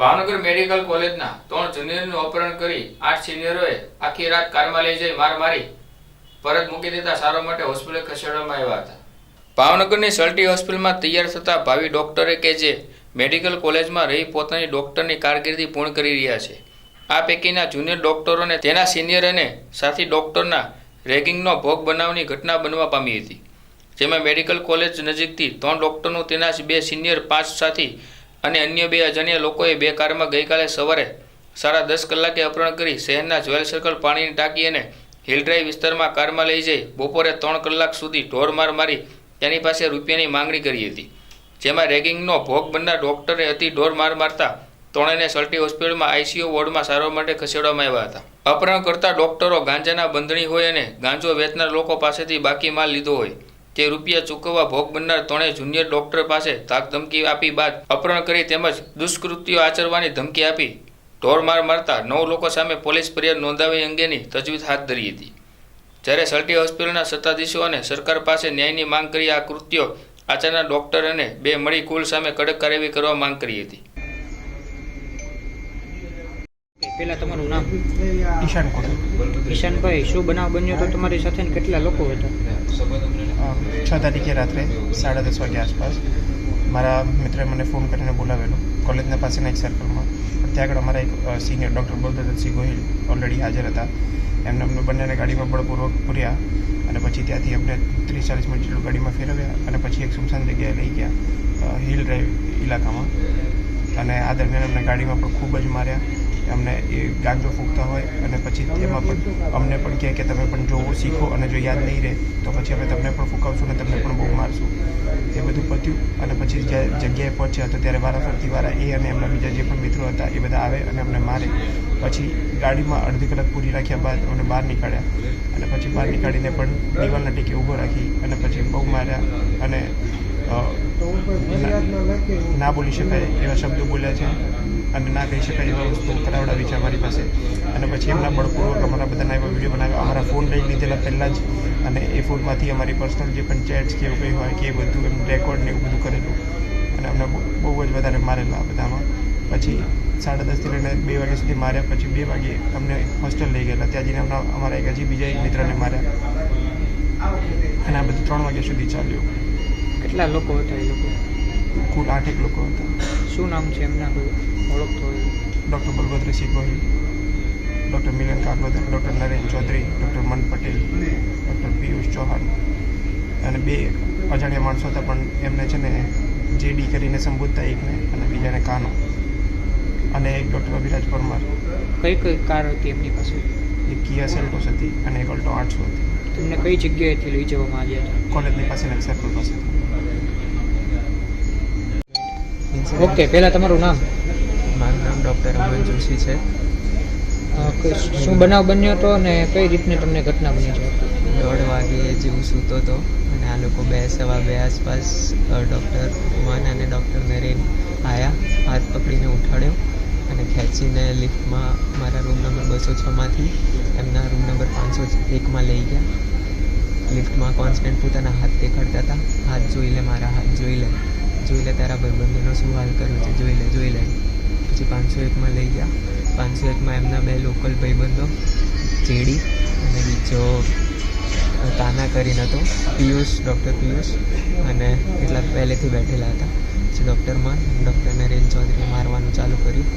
Bhavnagar medical કોલેજના ત્રણ જુનિયરનું અપહરણ કરી આઠ સિનિયરોએ આખી રાત કારમાં લઈ જઈ માર મારી, પરત મૂકી દેતા સારવાર માટે હોસ્પિટલ ખસેડવામાં આવ્યા હતા. ભાવનગરની સલ્ટી હોસ્પિટલમાં તૈયાર થતા ભાવિ ડોક્ટરે કે જે મેડિકલ કોલેજમાં રહી પોતાની ડોક્ટરની કારકિર્દી પૂર્ણ કરી રહ્યા છે. આ પૈકીના જુનિયર ડોક્ટરોને તેના સિનિયર અને સાથી ડોક્ટરના રેગિંગનો ભોગ બનાવની ઘટના બનવા પામી હતી. જેમાં મેડિકલ કોલેજ નજીકથી ત્રણ ડોક્ટરનું તેના બે સિનિયર, પાંચ સાથી અને અન્ય બે અજાણ્યા લોકોએ બે કારમાં ગઈકાલે સવારે સાડા દસ કલાકે અપહરણ કરી શહેરના જ્વેલ સર્કલ પાણીની ટાંકી અને હિલ ડ્રાઈવ વિસ્તારમાં કારમાં લઈ જઈ બપોરે ત્રણ કલાક સુધી ઢોર માર તેની પાસે રૂપિયાની માંગણી કરી હતી. જેમાં રેગિંગનો ભોગ બનનાર ડોક્ટરે અતિ ઢોર માર મારતા ત્રણેયને સલટી હોસ્પિટલમાં આઈસીયુ વોર્ડમાં સારવાર માટે ખસેડવામાં આવ્યા હતા. અપહરણ કરતા ડોક્ટરો ગાંજાના બંધણી હોય અને ગાંજો વેચનાર લોકો પાસેથી બાકી માલ લીધો હોય. તે રૂપિયા ચૂકવવા ભોગ બનનાર ત્રણેય જુનિયર ડોક્ટર પાસે તાક ધમકી આપી બાદ અપહરણ કરી તેમજ દુષ્કૃત્યો આચરવાની ધમકી આપી. ઢોરમાર મારતા નવ લોકો સામે પોલીસ ફરિયાદ નોંધાવી અંગેની તજવીજ હાથ ધરી હતી. જ્યારે સલટી હોસ્પિટલના સત્તાધીશો અને સરકાર પાસે ન્યાયની માંગ કરી આ કૃત્યો આચારના ડોક્ટર અને બે મળી કુલ સામે કડક કાર્યવાહી કરવા માંગ કરી હતી. પેલા તમારું નામ? ઈશાન ઈશાનભાઈ શું બનાવ બન્યો તો તમારી સાથે કેટલા લોકો હતા? છ તારીખે રાત્રે સાડા દસ વાગ્યા આસપાસ મારા મિત્રએ મને ફોન કરીને બોલાવેલો કોલેજના પાસેના એક સર્કલમાં ત્યાં આગળ અમારા એક senior doctor Baldattsinh Gohil already હાજર હતા. એમને અમને બંનેને ગાડીમાં બળપૂર્વક પૂર્યા અને પછી ત્યાંથી અમને ત્રીસ ચાલીસ મિનિટ જેટલું ગાડીમાં ફેરવ્યા અને પછી એક સુમસાન જગ્યાએ લઈ ગયા હિલ ડ્રાઈવ ઇલાકામાં અને આ દરમિયાન અમને ગાડીમાં પણ ખૂબ જ માર્યા. અમને એ ગાંજો ફૂંકતા હોય અને પછી એમાં પણ અમને પણ કહે કે તમે પણ જોવો, શીખો અને જો યાદ નહીં રહે તો પછી અમે તમને પણ ફૂંકાવશું અને તમને પણ બહુ મારશું. એ બધું પત્યું અને પછી જગ્યાએ પહોંચ્યા તો ત્યારે વારાફરતી વારા એ અને એમના બીજા જે પણ મિત્રો હતા એ બધા આવે અને અમને મારે. પછી ગાડીમાં અડધી કલાક પૂરી રાખ્યા બાદ અમને બહાર નીકાળ્યા અને પછી બહાર નીકાળીને પણ દિવાલના ટેકે ઊભો રાખી અને પછી બહુ માર્યા અને ના બોલી શકાય એવા શબ્દો બોલ્યા છે. અને ના કહી શકાય એવા વસ્તુ કરાવડાવી છે અમારી પાસે. અને પછી એમના બળપૂર્વક અમારા બધાના એવા વીડિયો બનાવ્યા. અમારા ફોન લઈ લીધેલા પહેલાં જ. અને એ ફોનમાંથી અમારી પર્સનલ જે પણ ચેટ્સ કે એવું કંઈ હોય કે એ બધું એમ રેકોર્ડ ને એવું બધું કરેલું. અને અમને બહુ જ વધારે મારેલા બધામાં. પછી સાડા દસથી લઈને બે વાગ્યા સુધી માર્યા. પછી બે વાગે અમને હોસ્ટેલ લઈ ગયેલા. ત્યાં જઈને અમને અમારા એક હજી બીજા એક મિત્રને માર્યા. અને આ બધું ત્રણ વાગ્યા સુધી ચાલ્યું. કેટલા લોકો હતા એ લોકો? કુલ આઠેક લોકો હતા. શું નામ છે એમના કોઈ ઓળખતો હોય? Doctor Balbhadrasinh Gohil doctor Milan Kagodar doctor Naren Chaudhary doctor Man Patel doctor Piyush Chauhan અને બે અજાણ્યા માણસો હતા પણ એમને છે ને જેડી કરીને સંબોધતા એકને અને બીજાને કાનો અને એક ડૉક્ટર અભિરાજ પરમાર. કઈ કઈ કાર હતી એમની પાસે? એક કિયા સેલ્ટોસ હતી અને એક અલ્ટો આઠસો હતી. તમને કઈ જગ્યાએથી લઈ જવામાં આવ્યા હતા? કોલેજની પાસેના એક સર્કલ ઓકે પહેલાં તમારું નામ? મારું નામ ડૉક્ટર અમન જોશી છે. શું બનાવ બન્યો હતો અને કઈ રીતની તમને ઘટના બની છે? દોઢ વાગે જેવું સૂતો હતો અને આ લોકો બે સવા બે આસપાસ ડૉક્ટર ઉમાન અને ડૉક્ટર મેરીન આવ્યા હાથ પકડીને ઉઠાડ્યો અને ખેંચીને લિફ્ટમાં મારા રૂમ નંબર બસો છમાંથી એમના રૂમ નંબર પાંચસો એકમાં લઈ ગયા. લિફ્ટમાં કોન્સ્ટન્ટ પોતાના હાથ દેખાડતા હતા. હાથ જોઈ લે મારા હાથ જોઈ લે. જોઈ લે, તારા ભાઈબંધોનો શું હાલ કર્યો છે, જોઈ લે જોઈ લે. પછી પાંચસો એકમાં લઈ ગયા પાંચસો એકમાં એમના બે લોકલ ભાઈબંધો, જેડી અને બીજો તાના કરીને હતો, પિયુષ, ડૉક્ટર પિયુષ અને એટલા પહેલેથી બેઠેલા હતા. પછી ડૉક્ટરમાં ડૉક્ટર નરેન ચૌધરીએ મારવાનું ચાલુ કર્યું.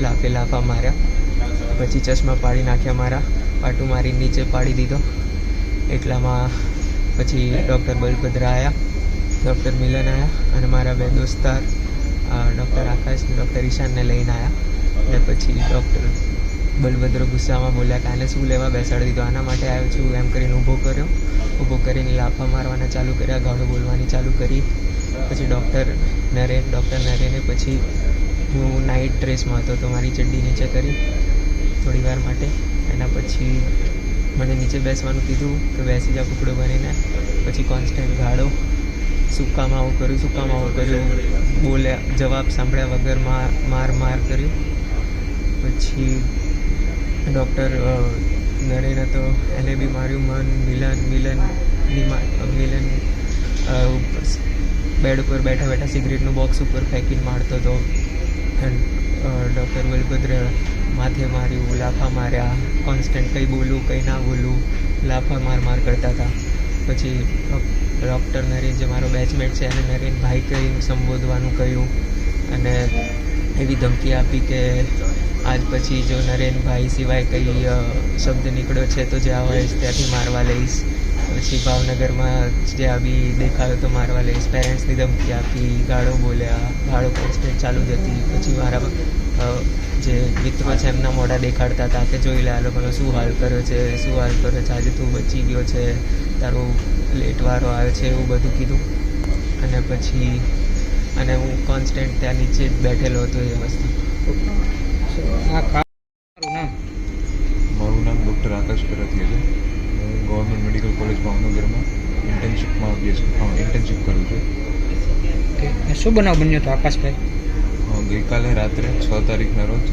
લાફે લાફા માર્યા. પછી ચશ્મા પાડી નાખ્યા મારા, પાટું મારી નીચે પાડી દીધો. એટલામાં પછી ડૉક્ટર બલભદ્રા આવ્યા ડૉક્ટર મિલન આવ્યા અને મારા બે દોસ્તાર ડૉક્ટર આકાશ ડૉક્ટર ઈશાનને લઈને આવ્યા અને પછી ડૉક્ટર બલભદ્ર ગુસ્સામાં બોલ્યા કે આને શું લેવા બેસાડી દીધો? આના માટે આવ્યો છું. એમ કરીને ઊભો કર્યો. ઊભો કરીને લાફા મારવાના ચાલુ કર્યા, ગાળો બોલવાની ચાલુ કરી. પછી ડૉક્ટર નરેન, ડૉક્ટર નરેને પછી હું નાઇટ ડ્રેસમાં હતો, તો મારી ચડ્ડી નીચે કરી થોડી વાર માટે. એના પછી મને નીચે બેસવાનું કીધું કે બેસી જા, કુકડો બનીને પછી કોન્સ્ટન્ટ ગાળો. સુકામાં આવું કર્યું સુકામાં આવું કર્યું? બોલ્યા, જવાબ સાંભળ્યા વગર માર માર માર કર્યું. પછી ડૉક્ટર નરેન હતો એને બી માર્યું મન, મિલન મિલનની મિલન બેડ ઉપર બેઠા બેઠા સિગરેટનું બોક્સ ઉપર ફેંકીને મારતો હતો ડૉક્ટર બલભદ્ર માથે માર્યું, લાફા માર્યા કોન્સ્ટન્ટ કંઈ બોલું, કંઈ ના બોલું, લાફા માર માર કરતા હતા પછી ડૉક્ટર નરેન જે મારો બેચમેટ છે, એને નરેનભાઈ કહીને સંબોધવાનું કહ્યું. અને એવી ધમકી આપી કે આજ પછી જો નરેનભાઈ સિવાય કંઈ શબ્દ નીકળ્યો છે તો જ્યાં હોય ત્યાંથી મારવા લઈશ. પછી ભાવનગરમાં જ્યાં બી દેખાયો તો મારવા લઈશ. પેરેન્ટ્સની ધમકી આપી, ગાળો બોલ્યા, ગાળો કોન્સ્ટન્ટ ચાલુ જ હતી. પછી મારા જે મિત્રો છે એમના મોઢા દેખાડતા હતા કે જોઈ લે આ લોકોનો શું હાલ કર્યો છે, શું હાલ કર્યો છે, આજે તું બચી ગયો છે, તારો લેટ આવે છે એવું બધું કીધું. અને પછી અને હું કોન્સ્ટન્ટ ત્યાં નીચે જ બેઠેલો હતો એ વસ્તુ. મારું નામ? ડૉક્ટર આકાશ કરાથી છે. હું ગવર્મેન્ટ મેડિકલ કોલેજ ભાવનગરમાં ઇન્ટર્નશિપમાં અભ્યાસ ઇન્ટર્નશિપ કરું છું. ઓકે શું બનાવ બન્યો હતો આકાશભાઈ? ગઈકાલે રાત્રે છ તારીખના રોજ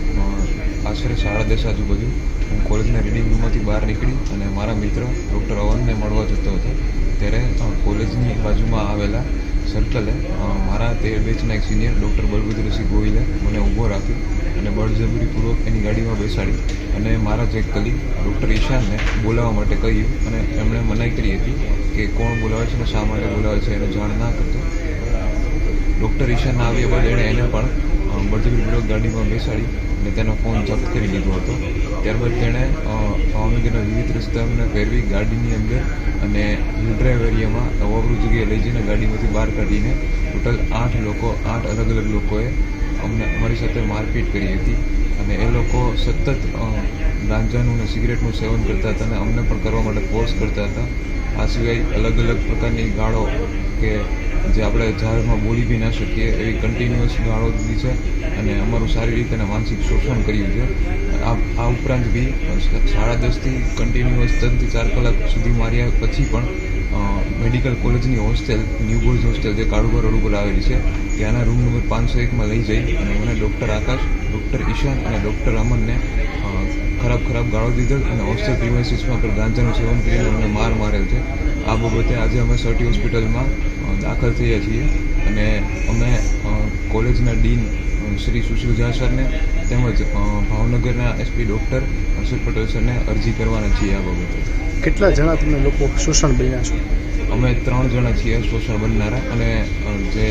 આશરે સાડા દસ આજુબાજુ. હું કોલેજના રીડિંગ રૂમમાંથી બહાર નીકળી અને મારા મિત્ર ડૉક્ટર અવનને મળવા જતો હતો. ત્યારે કોલેજની બાજુમાં આવેલા સર્કલે મારા તેર બેચના એક સિનિયર ડૉક્ટર બળભદ્રસિંહ ગોહિલે મને ઊભો રાખ્યો અને બળજબરીપૂર્વક એની ગાડીમાં બેસાડી અને મારા જે કલીગ ડૉક્ટર ઈશાનને બોલાવવા માટે કહ્યું અને એમણે મનાઈ કરી હતી કે કોણ બોલાવે છે અને શા માટે બોલાવે છે એને જાણ ના કરતો. ડૉક્ટર ઈશાન આવ્યા બાદ એણે એને પણ બળજબરીપૂર્વક ગાડીમાં બેસાડી અને તેનો ફોન જપ્ત કરી લીધો હતો. ત્યારબાદ તેણે ભાવનગરના વિવિધ રસ્તાઓને ફેરવી ગાડીની અંદર અને ડ્રાઈવ એરિયામાં અવાવરૂ જગ્યાએ લઈ જઈને ગાડીમાંથી બહાર કાઢીને ટોટલ આઠ લોકો, આઠ અલગ અલગ લોકોએ અમને, અમારી સાથે મારપીટ કરી હતી. અને એ લોકો સતત ગાંજાનું અને સિગરેટનું સેવન કરતા હતા અને અમને પણ કરવા માટે ફોર્સ કરતા હતા. આ સિવાય અલગ અલગ પ્રકારની ગાળો કે જે આપણે જાહેરમાં બોલી બી ના શકીએ એવી કન્ટિન્યુઅસ ગાળો દીધી છે અને અમારું શારીરિક અને માનસિક શોષણ કર્યું છે. આ આ ઉપરાંત બી સાડા દસથી કન્ટિન્યુઅસ ત્રણથી ચાર કલાક સુધી માર્યા પછી પણ મેડિકલ કોલેજની હોસ્ટેલ ન્યૂ બોયઝ હોસ્ટેલ જે કાળુભર રોડ ઉપર આવેલી છે, ત્યાંના રૂમ નંબર પાંચસો એકમાં લઈ જઈ અને મને ડૉક્ટર આકાશ ડૉક્ટર ઈશાન અને ડૉક્ટર અમનને ખરાબ ખરાબ ગાળો દીધો અને હોસ્ટેલ પ્રિમાઇસીસમાં પર ગાંજાનું સેવન કરીને અમને માર મારેલ છે. આ બાબતે આજે અમે સર્ટી હોસ્પિટલમાં દાખલ થયા છીએ અને અમે કોલેજના ડીન શ્રી સુશીલ ઝા સરને તેમજ ભાવનગરના એસપી ડૉક્ટર હર્ષદ પટેલ સરને અરજી કરવાના છીએ આ બાબતે. કેટલા જણા તમે લોકો શોષણ બન્યા છો? અમે ત્રણ જણા છીએ શોષણ બનનારા અને જે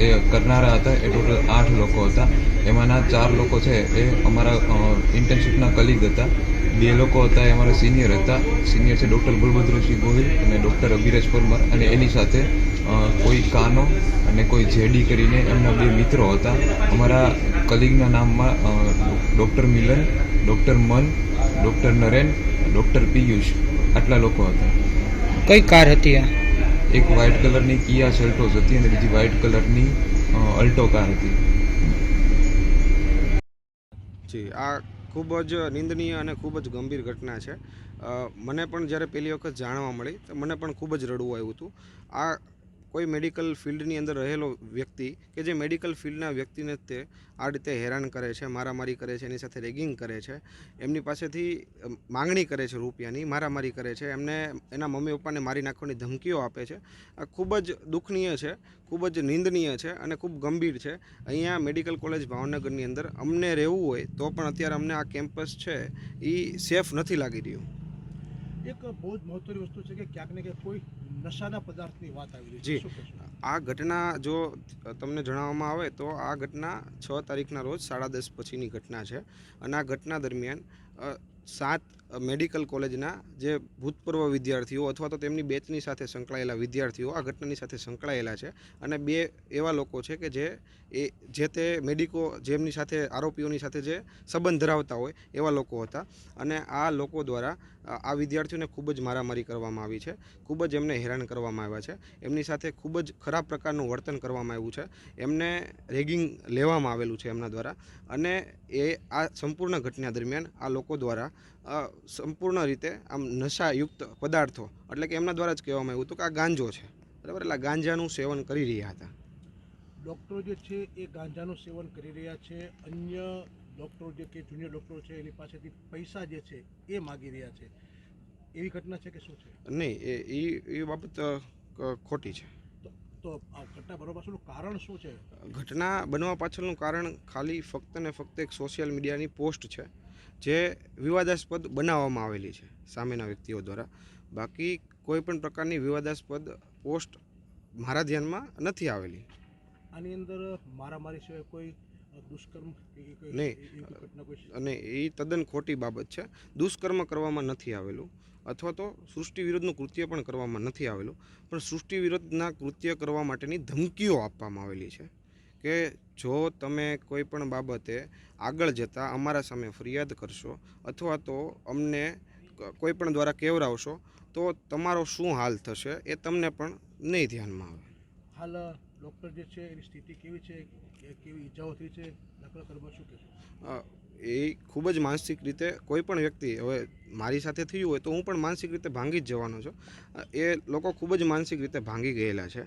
એ કરનારા હતા એ ટોટલ આઠ લોકો હતા. એમાંના ચાર લોકો છે એ અમારા ઇન્ટર્નશીપના કલીગ હતા. બે લોકો હતા એ અમારા સિનિયર હતા. સિનિયર છે ડૉક્ટર ગુલભદ્રસિંહ ગોહિલ અને ડૉક્ટર અભિરાજ પરમાર અને એની સાથે કોઈ કાનો અને કોઈ જેડી કરીને એમના બે મિત્રો હતા. અમારા કલિંગના નામમાં doctor Milan doctor Man doctor Naren doctor Piyush આટલા લોકો હતા. કઈ કાર હતી આ? એક વ્હાઇટ કલરની કિયા સેલ્ટોસ હતી અને બીજી વ્હાઇટ કલરની અલ્ટો કાર હતી. જી આ ખૂબ જ નિંદનીય અને ખૂબ જ ગંભીર ઘટના છે. મને પણ જ્યારે પહેલી વખત જાણવા મળી તો મને પણ ખૂબ જ રડવું આવ્યું હતું. આ કોઈ મેડિકલ ફિલ્ડની અંદર રહેલો વ્યક્તિ કે જે મેડિકલ ફિલ્ડના વ્યક્તિને તે આ રીતે હેરાન કરે છે, મારામારી કરે છે, એની સાથે રેગિંગ કરે છે, એમની પાસેથી માંગણી કરે છે રૂપિયાની, મારામારી કરે છે, એમને એના મમ્મી પપ્પાને મારી નાખવાની ધમકીઓ આપે છે. આ ખૂબ જ દુઃખનીય છે, ખૂબ જ નિંદનીય છે અને ખૂબ ગંભીર છે. અહીંયા મેડિકલ કોલેજ ભાવનગરની અંદર અમને રહેવું હોય તો પણ અત્યારે અમને આ કેમ્પસ છે એ સેફ નથી લાગી રહ્યું. એક બહુ જ મહત્વની વસ્તુ છે કે ક્યાંક ને ક્યાંક કોઈ નશાના પદાર્થની વાત આવી રહી જી. છે આ ઘટના જો તમને જણાવવામાં આવે તો આ ઘટના છ તારીખના રોજ સાડા દસ પછીની ઘટના છે અને આ ઘટના દરમિયાન સાત મેડિકલ કોલેજના જે ભૂતપૂર્વ વિદ્યાર્થીઓ અથવા તો તેમની બેચની સાથે સંકળાયેલા વિદ્યાર્થીઓ આ ઘટનાની સાથે સંકળાયેલા છે અને બે એવા લોકો છે કે જે એ, જે તે મેડિકો, જેમની સાથે, આરોપીઓની સાથે જે સંબંધ ધરાવતા હોય એવા લોકો હતા અને આ લોકો દ્વારા આ વિદ્યાર્થીઓને ખૂબ જ મારામારી કરવામાં આવી છે, ખૂબ જ એમને હેરાન કરવામાં આવ્યા છે, એમની સાથે ખૂબ જ ખરાબ પ્રકારનું વર્તન કરવામાં આવ્યું છે, એમને રેગિંગ લેવામાં આવેલું છે એમના દ્વારા અને એ આ સંપૂર્ણ ઘટના દરમિયાન આ લોકો દ્વારા સંપૂર્ણ રીતે આમ નશાયુક્ત પદાર્થો એટલે કે એમના દ્વારા જ કહેવામાં આવ્યું હતું કે આ ગાંજો છે. બરાબર? એટલે ગાંજાનું સેવન કરી રહ્યા હતા. ડૉક્ટરો જે છે એ ગાંજાનું સેવન કરી રહ્યા છે. અન્ય ડૉક્ટરો જે કે જુનિયર ડૉક્ટરો છે એની પાસેથી પૈસા જે છે એ માગી રહ્યા છે. એવી ઘટના છે કે શું છે? નહીં એ એ એ બાબત ખોટી છે. તો આ ઘટના બનવા પાછળનું કારણ શું છે? ઘટના બનવા પાછળનું કારણ ખાલી ફક્ત ને ફક્ત એક સોશિયલ મીડિયાની પોસ્ટ છે. જે વિવાદાસ્પદ બનાવવામાં આવેલી છે સામેના વ્યક્તિઓ દ્વારા. બાકી કોઈ પણ પ્રકારની વિવાદાસ્પદ પોસ્ટ મારા ધ્યાનમાં નથી આવેલી. આની અંદર મારામારી સિવાય કોઈ દુષ્કર્મ નહીં. અને એ તદ્દન ખોટી બાબત છે. દુષ્કર્મ કરવામાં નથી આવેલું. અથવા તો સૃષ્ટિ વિરુદ્ધનું કૃત્ય પણ કરવામાં નથી આવેલું. પણ સૃષ્ટિ વિરુદ્ધના કૃત્ય કરવા માટેની ધમકીઓ આપવામાં આવેલી છે. કે જો તમે કોઈ પણ બાબતે આગળ જતાં અમારા સામે ફરિયાદ કરશો અથવા તો અમને કોઈ પણ દ્વારા કેવરાવશો તો તમારો શું હાલ થશે એ તમને પણ નહીં ધ્યાનમાં આવે. હાલ ડૉક્ટર જે છે એની સ્થિતિ કેવી છે કે કેવી ઈજાઓ થઈ છે દાખલા કરવા શું કહેશો એ ખૂબ જ માનસિક રીતે કોઈ પણ વ્યક્તિ હવે મારી સાથે થયું હોય તો હું પણ માનસિક રીતે ભાંગી જ જવાનો છું. એ લોકો ખૂબ જ માનસિક રીતે ભાંગી ગયેલા છે.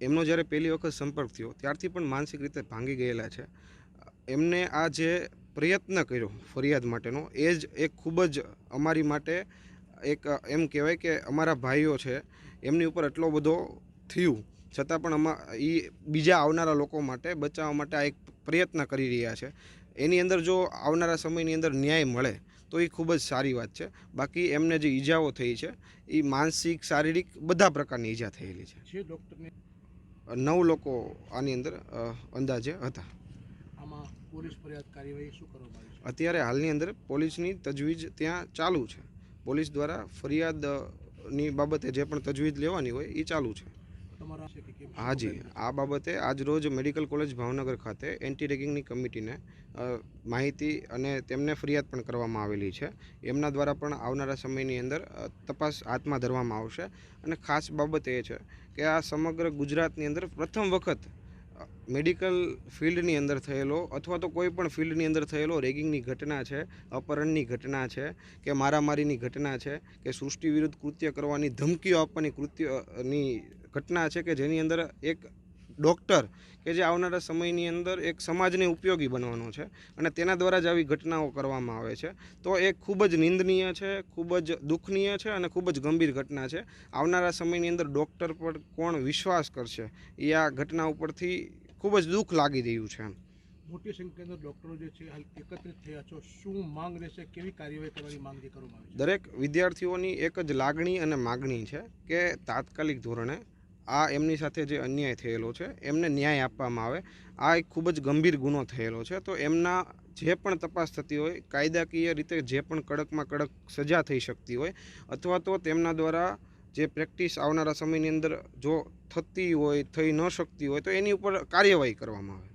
એમનો જ્યારે પહેલી વખત સંપર્ક થયો, ત્યારથી પણ માનસિક રીતે ભાંગી ગયેલા છે. એમને આ જે પ્રયત્ન કર્યો ફરિયાદ માટેનો, એ જ એક ખૂબ જ અમારી માટે એક, એમ કહેવાય કે અમારા ભાઈઓ છે, એમની ઉપર એટલો બધો થયું. છતાં પણ અમા એ બીજા આવનારા લોકો માટે, બચાવવા માટે આ એક પ્રયત્ન કરી રહ્યા છે. એની અંદર જો આવનારા સમયની અંદર ન્યાય મળે, તો એ ખૂબ જ સારી વાત છે. બાકી એમને જે ઈજાઓ થઈ છે એ માનસિક, શારીરિક બધા પ્રકારની ઈજા થયેલી છે. ડૉક્ટરને નવ લોકો આની અંદર અંદાજે હતા. આમાં પોલીસ ફરિયાદ કાર્યવાહી શું કરવામાં આવી છે? અત્યારે હાલની અંદર પોલીસની તજવીજ ત્યાં ચાલુ છે. પોલીસ દ્વારા ફરિયાદની બાબતે જે પણ તજવીજ લેવાની હોય એ ચાલુ છે. હાજી આ બાબતે આજરોજ મેડિકલ કોલેજ ભાવનગર ખાતે એન્ટી રેગિંગની કમિટીને માહિતી અને તેમને ફરિયાદ પણ કરવામાં આવેલી છે. એમના દ્વારા પણ આવનારા સમયની અંદર તપાસ હાથમાં ધરવામાં આવશે. અને ખાસ બાબત એ છે કે આ સમગ્ર ગુજરાતની અંદર પ્રથમ વખત મેડિકલ ફિલ્ડની અંદર થયેલો અથવા તો કોઈ પણ ફિલ્ડની અંદર થયેલો રેગિંગની ઘટના છે, અપહરણની ઘટના છે, કે મારામારીની ઘટના છે, કે સૃષ્ટિ વિરુદ્ધ કૃત્ય કરવાની ધમકીઓ આપવાની કૃત્યની ઘટના છે કે જેની અંદર એક ડૉક્ટર કે જે આવનારા સમયની અંદર એક સમાજને ઉપયોગી બનવાનો છે અને તેના દ્વારા જ આવી ઘટનાઓ કરવામાં આવે છે. તો એ ખૂબ જ નિંદનીય છે ખૂબ જ દુઃખનીય છે અને ખૂબ જ ગંભીર ઘટના છે. આવનારા સમયની અંદર ડૉક્ટર પર કોણ વિશ્વાસ કરશે? એ આ ઘટના ઉપરથી ખૂબ જ દુઃખ લાગી રહ્યું છે મોટી સંખ્યાની ડોક્ટરો જે છે હાલ એકત્રિત થયા છો. શું માંગ રહેશે? કેવી કાર્યવાહી કરવાની માંગ કરવામાં આવી દરેક વિદ્યાર્થીઓની એક જ લાગણી અને માગણી છે કે તાત્કાલિક ધોરણે આ એમની સાથે જે અન્યાય થયેલો છે, એમને ન્યાય આપવામાં આવે. આ એક ખૂબ જ ગંભીર ગુનો થયેલો છે. તો એમના જે પણ તપાસ થતી હોય, કાયદાકીય રીતે જે પણ કડકમાં કડક સજા થઈ શકતી હોય, અથવા તો તેમના દ્વારા જે પ્રેક્ટિસ આવનારા સમયની અંદર જો થતી હોય, થઈ ન શકતી હોય, તો એની ઉપર કાર્યવાહી કરવામાં આવે.